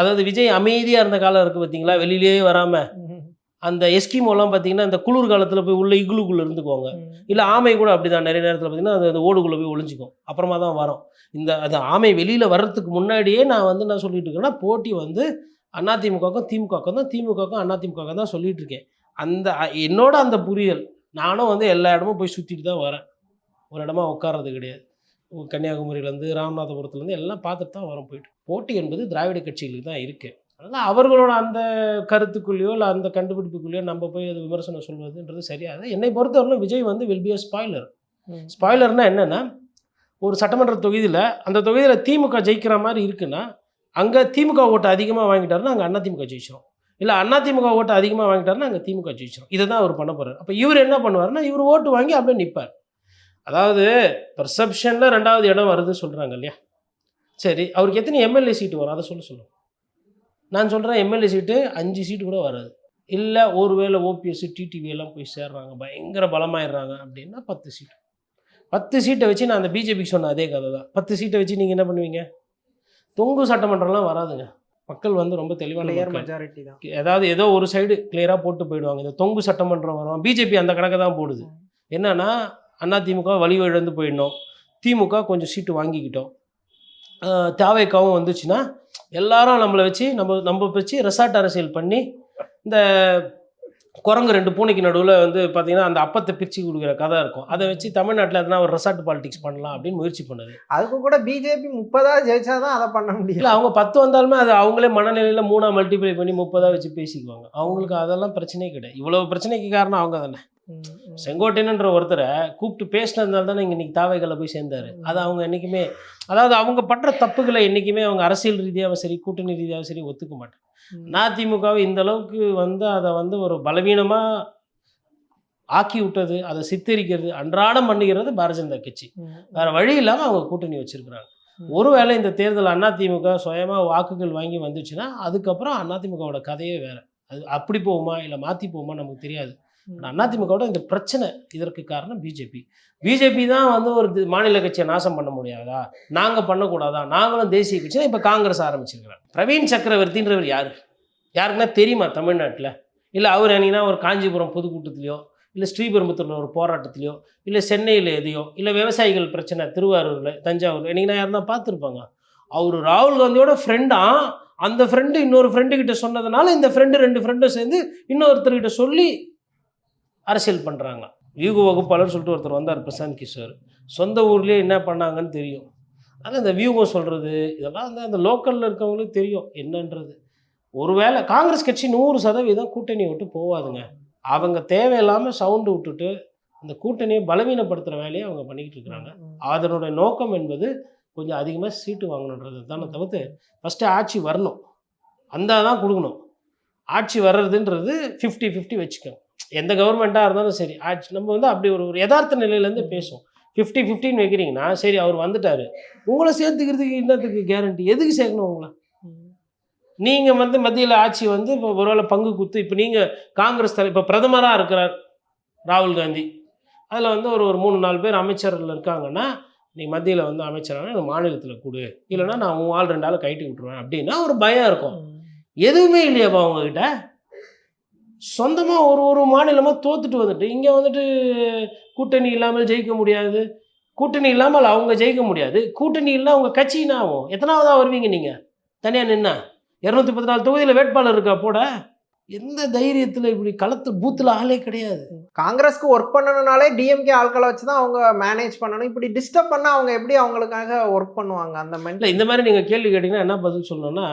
அதாவது விஜய் அமைதியாக இருந்த காலம் இருக்குது பார்த்தீங்களா வெளியிலேயே வராமல் அந்த எஸ்கிமோலாம் பார்த்தீங்கன்னா இந்த குளிர் காலத்தில் போய் உள்ள இகுலுக்குள்ளே இருந்துக்குவாங்க. இல்லை ஆமை கூட அப்படி தான் நிறைய நேரத்தில் பார்த்தீங்கன்னா அது அந்த ஓடுக்குள்ளே போய் ஒளிஞ்சிக்கும். அப்புறமா தான் வரும். இந்த அது ஆமை வெளியில் வர்றதுக்கு முன்னாடியே நான் வந்து நான் சொல்லிட்டு இருக்கேன்னா போட்டி வந்து அதிமுகவுக்கும் திமுகவுக்கும் தான் திமுகவுக்கும் அதிமுகவுக்கும் தான் சொல்லிட்டு இருக்கேன். அந்த என்னோட அந்த புரிதல். நானும் வந்து எல்லா இடமும் போய் சுற்றிட்டு தான் வரேன். ஒரு இடமா உட்கார்றது கிடையாது. கன்னியாகுமரியிலேருந்து ராமநாதபுரத்துலேருந்து எல்லாம் பார்த்துட்டு தான் வரோம் போயிட்டு. போட்டி என்பது திராவிட கட்சிகளுக்கு தான் இருக்குது அதனால் அவர்களோட அந்த கருத்துக்குள்ளேயோ இல்லை அந்த கண்டுபிடிப்புக்குள்ளேயோ நம்ம போய் அது விமர்சனம் சொல்வதுன்றது சரியாது என்னை பொறுத்தவரையிலும் விஜய் வந்து வில் பி அ ஸ்பாய்லர் ஸ்பாய்லர்னா என்னென்னா ஒரு சட்டமன்ற தொகுதியில் அந்த தொகுதியில் திமுக ஜெயிக்கிற மாதிரி இருக்குன்னா அங்கே திமுக ஓட்டு அதிகமாக வாங்கிட்டாருன்னா அங்கே அதிமுக ஜெயிச்சிடும் இல்லை அதிமுக ஓட்டு அதிகமாக வாங்கிட்டாருன்னா அங்கே திமுக ஜெயிச்சிடும் இதை தான் அவர் பண்ண போகிறார் அப்போ இவர் என்ன பண்ணுவாருன்னா இவர் ஓட்டு வாங்கி அப்படியே நிற்பார் அதாவது பெர்செப்ஷனில் ரெண்டாவது இடம் வருதுன்னு சொல்கிறாங்க இல்லையா? சரி அவருக்கு எத்தனை எம்எல்ஏ சீட்டு வரும்? அதை சொல்ல சொல்லுங்கள் நான் சொல்கிறேன் எம்எல்ஏ சீட்டு அஞ்சு சீட்டு கூட வராது. இல்லை ஒருவேளை ஓபிஎஸ் டிடிவி எல்லாம் போய் சேர்றாங்க பயங்கர பலமாயிடுறாங்க அப்படின்னா பத்து சீட்டு. பத்து சீட்டை வச்சு நான் அந்த பிஜேபிக்கு சொன்ன அதே கதை தான். பத்து சீட்டை வச்சு நீங்கள் என்ன பண்ணுவீங்க? தொங்கு சட்டமன்றம்லாம் வராதுங்க. மக்கள் வந்து ரொம்ப தெளிவான. மெஜாரிட்டி தான். ஏதாவது ஏதோ ஒரு சைடு கிளியராக போட்டு போயிடுவாங்க. இந்த தொங்கு சட்டமன்றம் வரும். பிஜேபி அந்த கணக்கை தான் போடுது. என்னன்னா அதிமுக வழி இழந்து போயிடணும். திமுக கொஞ்சம் சீட்டு வாங்கிக்கிட்டோம். தாவேக்காவும் வந்துச்சுன்னா எல்லாரும் நம்மளை வச்சு நம்ம நம்ம வச்சு ரெசார்ட் அரசியல் பண்ணி இந்த குரங்கு ரெண்டு பூனைக்கு நடுவில் வந்து பார்த்தீங்கன்னா அந்த அப்பத்தை பிரித்து கொடுக்குற கதை இருக்கும். அதை வச்சு தமிழ்நாட்டில் எதனா ஒரு ரெசார்ட் பாலிடிக்ஸ் பண்ணலாம் அப்படின்னு முயற்சி பண்ணுது. அதுக்கு கூட பிஜேபி முப்பதா ஜெயிச்சாதான் அதை பண்ண இல்லை முடியல அவங்க பத்து வந்தாலுமே அது அவங்களே மனநிலையில் மூணா மல்டிப்ளை பண்ணி முப்பதா வச்சு பேசிக்குவாங்க. அவங்களுக்கு அதெல்லாம் பிரச்சனையே கிடையாது. இவ்வளவு பிரச்சனைக்கு காரணம் அவங்க தானே. செங்கோட்டையன்ன்ற ஒருத்தரை கூப்பிட்டு பேசினதுனால தானே இங்கே இன்னைக்கு தாவைகளை போய் சேர்ந்தாரு. அது அவங்க என்றைக்குமே அதாவது அவங்க பண்ணுற தப்புகளை என்றைக்குமே அவங்க அரசியல் ரீதியாகவும் சரி கூட்டணி ரீதியாகவும் சரி ஒத்துக்க மாட்டாங்க. அதிமுகவை இந்த அளவுக்கு வந்து அதை வந்து ஒரு பலவீனமாக ஆக்கி விட்டது அதை சித்தரிக்கிறது அன்றாடம் பண்ணுகிறது பாரதிய ஜனதா கட்சி. வேற வழி இல்லாமல் அவங்க கூட்டணி வச்சிருக்கிறாங்க. ஒருவேளை இந்த தேர்தல் அதிமுக சுயமாக வாக்குகள் வாங்கி வந்துச்சுன்னா அதுக்கப்புறம் அதிமுகவோட கதையே வேற. அது அப்படி போகுமா இல்லை மாற்றி போகுமா நமக்கு தெரியாது. அதிமுகவோட இந்த பிரச்சனை இதற்கு காரணம் பிஜேபி. பிஜேபி தான் வந்து ஒரு தி- மாநில கட்சியை நாசம் பண்ண முடியாதா? நாங்கள் பண்ணக்கூடாதா? நாங்களும் தேசிய கட்சி தான் இப்போ காங்கிரஸ் ஆரம்பிச்சிருக்கிறாங்க பிரவீன் சக்கரவர்த்தின்றவர் யார்? யாருக்குன்னா தெரியுமா தமிழ்நாட்டில்? இல்லை அவர் என்னன்னா ஒரு காஞ்சிபுரம் பொதுக்கூட்டத்திலையோ இல்லை ஸ்ரீபெரும்புத்தூரில் ஒரு போராட்டத்திலையோ இல்லை சென்னையில் எதையோ இல்லை விவசாயிகள் பிரச்சனை திருவாரூரில் தஞ்சாவூரில் என்னைக்குன்னா யாருன்னா பார்த்துருப்பாங்க. அவர் ராகுல் காந்தியோட ஃப்ரெண்டாம் அந்த ஃப்ரெண்டு இன்னொரு ஃப்ரெண்டு கிட்ட சொன்னதுனால இந்த ஃப்ரெண்டு ரெண்டு ஃப்ரெண்டும் சேர்ந்து இன்னொருத்தர்கிட்ட சொல்லி அரசியல் பண்ணுறாங்க வியூக வகுப்பாளர் சொல்லிட்டு ஒருத்தர் வந்தார் பிரசாந்த் கிஷோர். சொந்த ஊர்லேயே என்ன பண்ணாங்கன்னு தெரியும். ஆனால் இந்த வியூகம் சொல்கிறது இதெல்லாம் வந்து அந்த லோக்கலில் இருக்கவங்களுக்கு தெரியும். என்னன்றது? ஒருவேளை காங்கிரஸ் கட்சி நூறு சதவீதம் கூட்டணி விட்டு போவாதுங்க. அவங்க தேவையில்லாமல் சவுண்டு விட்டுட்டு அந்த கூட்டணியை பலவீனப்படுத்துகிற வேலையை அவங்க பண்ணிக்கிட்டு இருக்கிறாங்க அதனுடைய நோக்கம் என்பது கொஞ்சம் அதிகமாக சீட்டு வாங்கணுன்றது தானே தவிர்த்து ஃபஸ்ட்டு ஆட்சி வரணும். அந்த தான் கொடுக்கணும். ஆட்சி வர்றதுன்றது ஃபிஃப்டி ஃபிஃப்டி வச்சுக்கோங்க எந்த கவர்மெண்ட்டாக இருந்தாலும் சரி. ஆட்சி நம்ம வந்து அப்படி ஒரு ஒரு யதார்த்த நிலையிலேருந்து பேசுவோம். ஃபிஃப்டி ஃபிஃப்டின்னு வைக்கிறீங்கன்னா சரி அவர் வந்துட்டார். உங்களை சேர்த்துக்கிறதுக்கு என்னத்துக்கு கேரண்டி எதுக்கு சேர்க்கணும் உங்களை? நீங்கள் வந்து மத்தியில் ஆட்சி வந்து இப்போ ஒருவேளை பங்கு குத்து இப்போ நீங்கள் காங்கிரஸ் தலை இப்போ பிரதமராக இருக்கிறார் ராகுல் காந்தி. அதில் வந்து ஒரு ஒரு மூணு நாலு பேர் அமைச்சர்கள் இருக்காங்கன்னா நீ மத்தியில் வந்து அமைச்சரான எனக்கு மாநிலத்தில் கொடு. இல்லைன்னா நான் உன் ஆள் ரெண்டு ஆள் கைட்டி விட்டுருவேன் அப்படின்னா ஒரு பயம் இருக்கும். எதுவுமே இல்லையாப்பா அவங்கக்கிட்ட சொந்தமாக ஒரு ஒரு மாநிலமாக தோத்துட்டு வந்துட்டு இங்கே வந்துட்டு கூட்டணி இல்லாமல் ஜெயிக்க முடியாது. கூட்டணி இல்லாமல் அவங்க ஜெயிக்க முடியாது. கூட்டணி இல்லை அவங்க கட்சின்னு ஆகும் எத்தனாவதாக வருவீங்க நீங்கள் தனியாக நின்னா. இரநூத்தி பத்து நாலு தொகுதியில் வேட்பாளர் இருக்கா? போட. எந்த தைரியத்தில் இப்படி களத்து பூத்தில் ஆளே கிடையாது. காங்கிரஸ்க்கு ஒர்க் பண்ணணும்னாலே டிஎம்கே ஆட்களை வச்சு தான் அவங்க மேனேஜ் பண்ணணும். இப்படி டிஸ்டர்ப் பண்ணா அவங்க எப்படி அவங்களுக்காக ஒர்க் பண்ணுவாங்க? அந்த இல்லை இந்த மாதிரி நீங்கள் கேள்வி கேட்டிங்கன்னா என்ன பதில் சொல்லணும்னா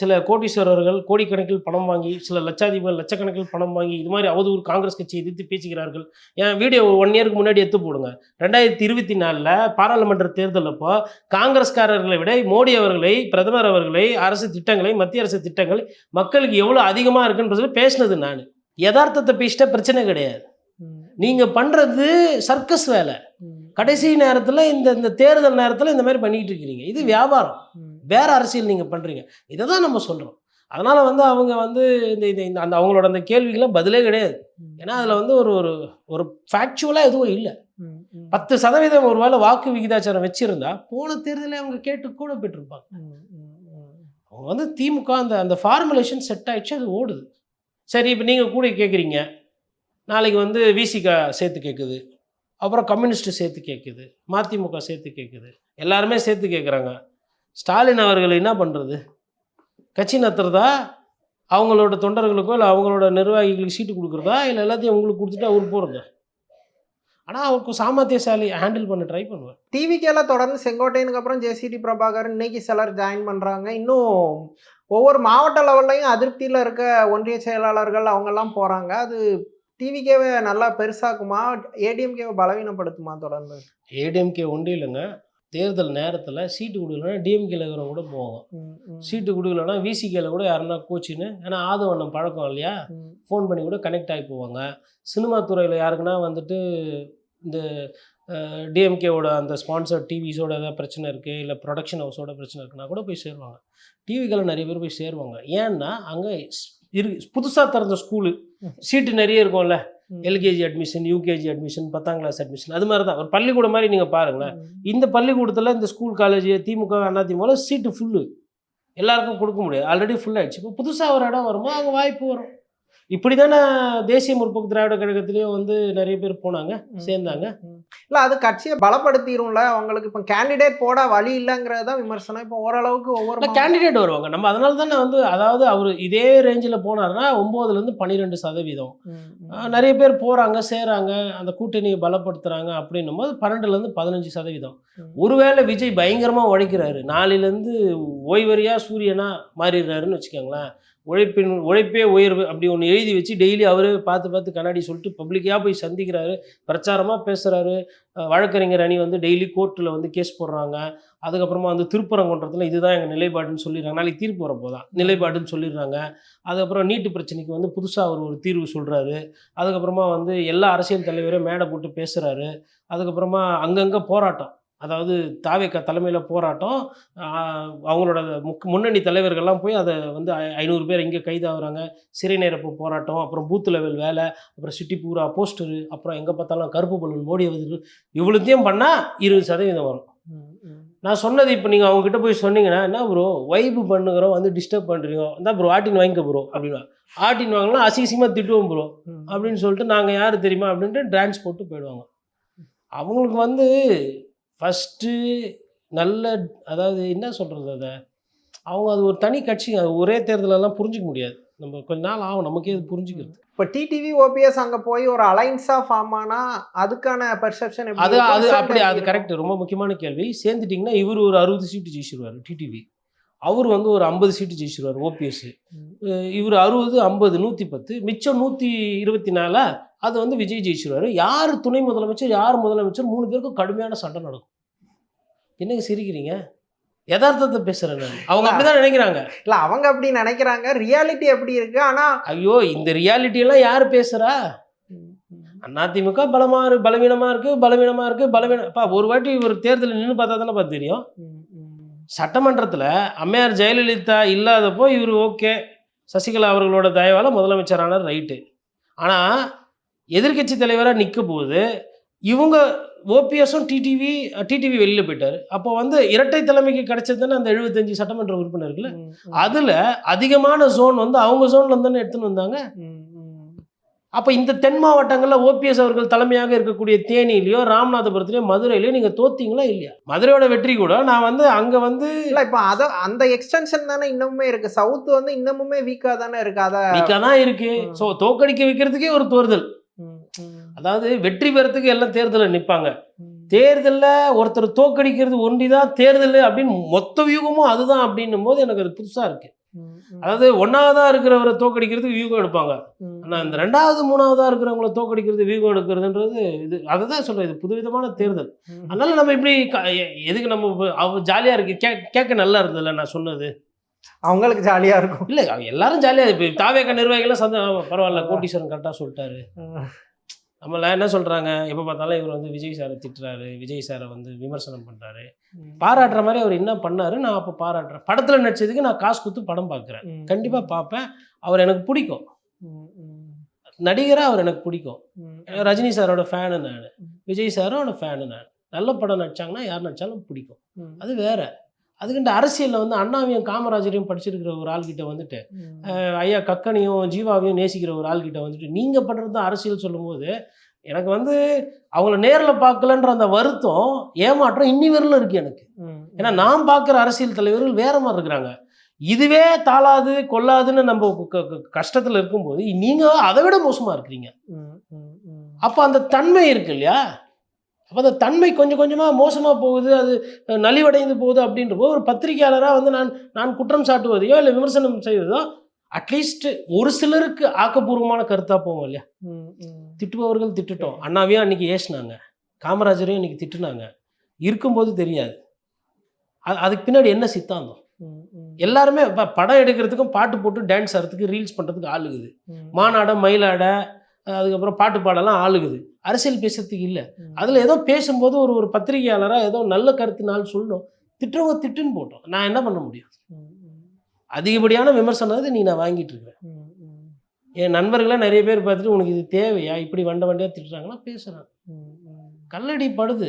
சில கோடீஸ்வரர்கள் கோடிக்கணக்கில் பணம் வாங்கி சில லட்சாதிபதிகள் லட்சக்கணக்கில் பணம் வாங்கி இது மாதிரி அவதூறு காங்கிரஸ் கட்சியை எதிர்த்து பேசுகிறார்கள் என் வீடியோ ஒன் இயருக்கு முன்னாடி எடுத்து போடுங்க. ரெண்டாயிரத்தி இருபத்தி நாலில் பாராளுமன்ற தேர்தல் அப்போ காங்கிரஸ்காரர்களை விட மோடி அவர்களை பிரதமர் அவர்களை அரசு திட்டங்களை மத்திய அரசு திட்டங்கள் மக்களுக்கு எவ்வளோ அதிகமாக இருக்குன்றது பேசினது நான். யதார்த்தத்தை பேசிட்டா பிரச்சனை கிடையாது. நீங்கள் பண்ணுறது சர்க்கஸ் வேலை. கடைசி நேரத்தில் இந்த இந்த தேர்தல் நேரத்தில் இந்த மாதிரி பண்ணிக்கிட்டு இருக்கிறீங்க. இது வியாபாரம். வேற அரசியல் நீங்கள் பண்ணுறீங்க இதை தான் நம்ம சொல்கிறோம் அதனால் வந்து அவங்க வந்து இந்த இந்த இந்த- அந்த அவங்களோட அந்த கேள்விக்கெல்லாம் பதிலே கிடையாது. ஏன்னா அதில் வந்து ஒரு ஒரு ஒரு ஃபேக்சுவலாக எதுவும் இல்லை. பத்து சதவீதம் ஒரு வேளை வாக்கு விகிதாச்சாரம் வச்சுருந்தா போன தேர்தலே அவங்க கேட்டு கூட பெற்றிருப்பாங்க. அவங்க வந்து திமுக அந்த அந்த ஃபார்முலேஷன் செட் ஆகிடுச்சு அது ஓடுது. சரி இப்போ நீங்கள் கூட கேட்குறீங்க நாளைக்கு வந்து விசிகா சேர்த்து கேட்குது அப்புறம் கம்யூனிஸ்ட் சேர்த்து கேட்குது மதிமுக சேர்த்து கேட்குது எல்லாருமே சேர்த்து கேட்குறாங்க ஸ்டாலின் அவர்கள் என்ன பண்ணுறது கட்சி நத்துறதா? அவங்களோட தொண்டர்களுக்கோ இல்லை அவங்களோட நிர்வாகிகளுக்கு சீட்டு கொடுக்குறதா? இல்லை எல்லாத்தையும் உங்களுக்கு கொடுத்துட்டு அவர் போகிறதா ஆனால் அவருக்கு சாமர்த்தியசாலி ஹேண்டில் பண்ண ட்ரை பண்ணுவார் டிவிக்கேல தொடர்ந்து செங்கோட்டையனுக்கு அப்புறம் ஜேசிடி பிரபாகர் இன்னைக்கு சிலர் ஜாயின் பண்றாங்க. இன்னும் ஒவ்வொரு மாவட்ட லெவல்லையும் அதிருப்தியில் இருக்க ஒன்றிய செயலாளர்கள் அவங்கெல்லாம் போறாங்க. அது டிவிக்கேவை நல்லா பெருசாக்குமா? ஏடிஎம்கேவை பலவீனப்படுத்துமா தொடர்ந்து? ஏடிஎம்கே ஒன்றும் இல்லைங்க. தேர்தல் நேரத்தில் சீட்டு கொடுக்கலன்னா டிஎம்கேல இருக்கிறவங்க கூட போவாங்க. ம், ம், சீட்டு கொடுக்கலன்னா விசிகேல கூட யாருன்னா கோச்சின்னு ஏன்னா ஆதவண்ணம் பழக்கம் இல்லையா? ஃபோன் பண்ணி கூட கனெக்ட் ஆகி போவாங்க. சினிமா துறையில் யாருக்குன்னா வந்துட்டு இந்த டிஎம்கேவோட அந்த ஸ்பான்சர் டிவிஸோட ஏதாவது பிரச்சனை இருக்குது இல்லை ப்ரொடக்ஷன் ஹவுஸோட பிரச்சனை இருக்குன்னா கூட போய் சேருவாங்க. டிவிக்கெல்லாம் நிறைய பேர் போய் சேருவாங்க. ஏன்னா அங்கே இரு புதுசாக திறந்த ஸ்கூலு சீட்டு நிறைய இருக்கும்ல. எல்கேஜி அட்மிஷன் யூகேஜி அட்மிஷன் பத்தாம் கிளாஸ் அட்மிஷன் அது மாதிரி தான் ஒரு பள்ளிக்கூடம் மாதிரி நீங்கள் பாருங்களேன். இந்த பள்ளிக்கூடத்தில் இந்த school college DMK AIADMK seat full எல்லாருக்கும் கொடுக்க முடியாது. ஆல்ரெடி ஃபுல் ஆயிடுச்சு. இப்போ புதுசாக ஒரு இடம் வரும்போது அங்கே வாய்ப்பு வரும். இப்படி தானே தேசிய முற்போக்கு திராவிட கழகத்திலையும் வந்து நிறைய பேர் போனாங்க சேர்ந்தாங்க. இல்ல அது கட்சியை பலப்படுத்திடும்ல அவங்களுக்கு இப்போ கேண்டிடேட் போட வழி இல்லைங்கிறது தான் விமர்சனம். இப்போ ஓரளவுக்கு ஒவ்வொரு கேண்டிடேட் வருவாங்க. நம்ம அதனால தானே வந்து அதாவது அவர் இதே ரேஞ்சில் போனாருன்னா ஒம்போதுலேருந்து பன்னிரெண்டு சதவீதம். நிறைய பேர் போகிறாங்க சேராங்க அந்த கூட்டணியை பலப்படுத்துகிறாங்க அப்படின்னும் போது பன்னெண்டுலேருந்து பதினஞ்சு சதவீதம். ஒருவேளை விஜய் பயங்கரமாக உழைக்கிறாரு. நாளையிலேருந்து ஓய்வறியா சூரியனா மாறிடுறாருன்னு வச்சுக்கோங்களேன். உழைப்பின் உழைப்பே உயர்வு அப்படி ஒன்று எழுதி வச்சு டெய்லி அவரே பார்த்து பார்த்து கண்ணாடி சொல்லிட்டு பப்ளிக்காக போய் சந்திக்கிறாரு. பிரச்சாரமாக பேசுகிறாரு வழக்கறிஞர் அணி வந்து டெய்லி கோர்ட்டில் வந்து கேஸ் போடுறாங்க. அதுக்கப்புறமா வந்து திருப்பரங்குன்றத்தில் இதுதான் எங்கள் நிலைப்பாடுன்னு சொல்லிடுறாங்க. நாளைக்கு தீர்ப்பு வரப்போதான். நிலைப்பாடுன்னு சொல்லிடுறாங்க. அதுக்கப்புறம் நீட்டு பிரச்சனைக்கு வந்து புதுசாக அவர் ஒரு தீர்வு சொல்கிறாரு அதுக்கப்புறமா வந்து எல்லா அரசியல் தலைவரையும் மேடை போட்டு பேசுகிறாரு அதுக்கப்புறமா அங்கங்கே போராட்டம். அதாவது தாவேக்கா தலைமையில் போராட்டம் அவங்களோட முக் முன்னணி தலைவர்கள்லாம் போய் அதை வந்து ஐநூறு பேர் இங்கே கைதாகிறாங்க. சிறை நிரப்பு போராட்டம் அப்புறம் பூத் லெவல் வேலை அப்புறம் சிட்டி பூரா போஸ்டரு அப்புறம் எங்கே பார்த்தாலும் கருப்பு பலூன் மோடி வந்து இவ்வளோத்தையும் பண்ணால் இருபது சதவீதம் வரும். நான் சொன்னது இப்போ நீங்கள் அவங்ககிட்ட போய் சொன்னீங்கன்னா என்ன ப்ரோ வைப்பு பண்ணுகிறோம் வந்து டிஸ்டர்ப் பண்ணுறீங்க இந்த ப்ரோ ஆட்டின் வாங்கிக்க ப்ரோ அப்படின்னா. ஆட்டின் வாங்கினா அசிங்கமாக திட்டுவோம் ப்ரோ. அப்படின்னு சொல்லிட்டு நாங்கள் யார் தெரியுமா அப்படின்ட்டு டான்ஸ் போட்டு போயிடுவாங்க. அவங்களுக்கு வந்து ஃபஸ்ட்டு நல்ல அதாவது என்ன சொல்கிறது அதை? அவங்க அது ஒரு தனி கட்சி அது ஒரே தேர்தலெல்லாம் புரிஞ்சிக்க முடியாது. நம்ம கொஞ்ச நாள் ஆகும் நமக்கே அது புரிஞ்சுக்கிறது இப்போ டிடிவி ஓபிஎஸ் அங்க போய் ஒரு அலைன்ஸா ஃபார்ம் ஆனா அதுக்கான பெர்செப்ஷன் அது அது அப்படி அது கரெக்ட் ரொம்ப முக்கியமான கேள்வி. சேர்ந்துட்டிங்கன்னா இவர் ஒரு அறுபது சீட்டு ஜெயிச்சிருவார் டிடிவி அவர் வந்து ஒரு ஐம்பது சீட்டு ஜெயிச்சிருவார் ஓபிஎஸ் இவர் அறுபது ஐம்பது நூற்றி பத்து. மிச்சம் நூற்றி இருபத்தி நாலா அது வந்து விஜய் ஜெயிச்சிருவார். யார் துணை முதலமைச்சர் யார் முதலமைச்சர் மூணு பேருக்கும் கடுமையான சண்டை நடக்கும். என்னங்க சிரிக்கிறீங்க? யதார்த்தத்தை பேசுகிறேன் நான். அவங்க அப்படிதான் நினைக்கிறாங்க. இல்ல அவங்க அப்படி நினைக்கிறாங்க. ரியாலிட்டி எப்படி இருக்கு. ஆனா ஐயோ இந்த ரியாலிட்டியெல்லாம் யார் பேசுகிறா அதிமுக பலமா இருக்கு பலவீனமா இருக்கு பலவீனமா இருக்கு பலவீனம் அப்பா ஒரு வாட்டி ஒரு தேர்தலில் நின்று பார்த்தா தானே பார்த்து தெரியும். சட்டமன்றத்தில் அம்மையார் ஜெயலலிதா இல்லாதப்போ இவர் ஓகே சசிகலா அவர்களோட தயவால் முதலமைச்சரானார் ரைட்டு ஆனால் எதிர்க்கட்சி தலைவராக நிற்க போது இவங்க ஓபிஎஸும் டிடிவி டிடிவி வெளியில் போயிட்டார். அப்போ வந்து இரட்டை தலைமைக்கு கிடைச்சது தானே அந்த எழுபத்தஞ்சு சட்டமன்ற உறுப்பினர்கள் அதில் அதிகமான ஜோன் வந்து அவங்க ஜோன்ல தானே எடுத்துன்னு வந்தாங்க. அப்போ இந்த தென் மாவட்டங்களில் ஓபிஎஸ் அவர்கள் தலைமையாக இருக்கக்கூடிய தேனியிலையோ ராமநாதபுரத்துலையோ மதுரையிலையோ நீங்கள் தோத்தீங்களா இல்லையா? மதுரையோட வெற்றி கூட நான் வந்து அங்கே வந்து இல்ல இப்போ அத அந்த எக்ஸ்டென்ஷன் தானே இன்னமுமே இருக்கு. சவுத் வந்து இன்னமுமே வீக்கா தானே இருக்கு. அத வீக்காக தான் இருக்கு. ஸோ தோக்கடிக்க வைக்கிறதுக்கே ஒரு ம், அதாவது வெற்றி பெறத்துக்கு எல்லாம் தேர்தலில் நிற்பாங்க. தேர்தலில் ஒருத்தர் தோக்கடிக்கிறது ஒண்டி தான் தேர்தல் அப்படின்னு மொத்த வியூகமும் அதுதான் அப்படின்னும் போது எனக்கு அது புதுசாக இருக்கு. ம், ம், அதாவது ஒன்றாவதாக இருக்கிறவரை தோக்கடிக்கிறதுக்கு வியூகம் எடுப்பாங்க. ஆனால் இந்த ரெண்டாவது மூணாவதாக இருக்கிறவங்கள தோக்கடிக்கிறது வியூகம் எடுக்கிறதுன்றது இது அதை தான் சொல்கிறேன் இது புதுவிதமான தேர்தல். அதனால நம்ம இப்படி எதுக்கு நம்ம அவ ஜாலியாக இருக்கு கே கேட்க நல்லா இருந்ததுல நான் சொன்னது. அவங்களுக்கு ஜாலியா இருக்கும். இல்லை எல்லாரும் ஜாலியாக இப்போ தாவேக்க நிர்வாகிகளாம் சந்த பரவாயில்ல கோட்டீஸ்வரன் கரெக்டாக சொல்லிட்டாரு. ம். நம்மள என்ன சொல்கிறாங்க எப்போ பார்த்தாலும் இவர் வந்து விஜய் சாரை திட்டுறாரு. விஜய் சாரை வந்து விமர்சனம் பண்ணுறாரு. பாராட்டுற மாதிரி அவர் என்ன பண்ணாரு? நான் அப்போ பாராட்டுறேன். படத்தில் நடிச்சதுக்கு நான் காசு கொடுத்து படம் பார்க்குறேன். கண்டிப்பாக பார்ப்பேன் அவர் எனக்கு பிடிக்கும். நடிகராக அவர் எனக்கு பிடிக்கும். ரஜினி சாரோட ஃபேனு நான். விஜய் சாரோட ஃபேனு நான். நல்ல படம் நடிச்சாங்கன்னா யார் நடிச்சாலும் பிடிக்கும். அது வேற. அதுக்கு இந்த அரசியலில் வந்து அண்ணாவையும் காமராஜரையும் படிச்சிருக்கிற ஒரு ஆள்கிட்ட வந்துட்டு ஐயா கக்கனையும் ஜீவாவையும் நேசிக்கிற ஒரு ஆள்கிட்ட வந்துட்டு நீங்கள் பண்ணுறது தான் அரசியல் சொல்லும்போது எனக்கு வந்து அவங்கள நேரில் பார்க்கலன்ற அந்த வருத்தம் ஏமாற்றம் இன்னி வரலும் இருக்குது எனக்கு. ஏன்னா நான் பார்க்குற அரசியல் தலைவர்கள் வேற மாதிரி இருக்கிறாங்க. இதுவே தாளாது கொல்லாதுன்னு நம்ம கஷ்டத்தில் இருக்கும்போது நீங்கள் அதை விட மோசமாக இருக்கிறீங்க. அப்போ அந்த தன்மை இருக்கு இல்லையா? அப்போ அந்த தன்மை கொஞ்சம் கொஞ்சமாக மோசமாக போகுது அது நலிவடைந்து போகுது அப்படின்றப்போ ஒரு பத்திரிகையாளராக வந்து நான் நான் குற்றம் சாட்டுவதையோ இல்லை விமர்சனம் செய்வதோ அட்லீஸ்ட் ஒரு சிலருக்கு ஆக்கப்பூர்வமான கருத்தாக போவோம் இல்லையா. திட்டுபவர்கள் திட்டுட்டோம். அண்ணாவையும் அன்னைக்கு ஏசினாங்க. காமராஜரையும் இன்னைக்கு திட்டுனாங்க. இருக்கும்போது தெரியாது. அது அதுக்கு பின்னாடி என்ன சித்தாந்தம். எல்லாருமே படம் எடுக்கிறதுக்கும் பாட்டு போட்டு டான்ஸ் ஆடுறதுக்கு ரீல்ஸ் பண்ணுறதுக்கு ஆளுகுது. மானாட மயிலாட அதுக்கப்புறம் பாட்டு பாடலாம் ஆளுகுது. அரசியல் பேசுறதுக்கு இல்லை. அதில் ஏதோ பேசும்போது ஒரு ஒரு பத்திரிகையாளராக ஏதோ நல்ல கருத்துனாலும் சொல்லணும். திட்டுறவங்க திட்டுன்னு போட்டோம். நான் என்ன பண்ண முடியும். அதிகப்படியான விமர்சனத்தை நீ நான் வாங்கிட்டு இருக்கிறேன். என் நண்பர்களே நிறைய பேர் பார்த்துட்டு உனக்கு இது தேவையா? இப்படி வண்ட வண்டியாக திட்டுறாங்கன்னா பேசுகிறான். கல்லடி படுது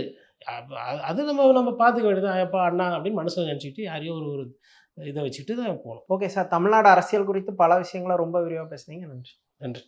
அது நம்ம நம்ம பார்த்துக்க வேண்டியது எப்பா அண்ணா அப்படின்னு மனசில் நினச்சிக்கிட்டு யாரையோ ஒரு ஒரு இதை வச்சுட்டு தான் போகணும். Okay sir. தமிழ்நாடு அரசியல் குறித்து பல விஷயங்களை ரொம்ப விரிவாக பேசுனீங்க. நன்றி. நன்றி.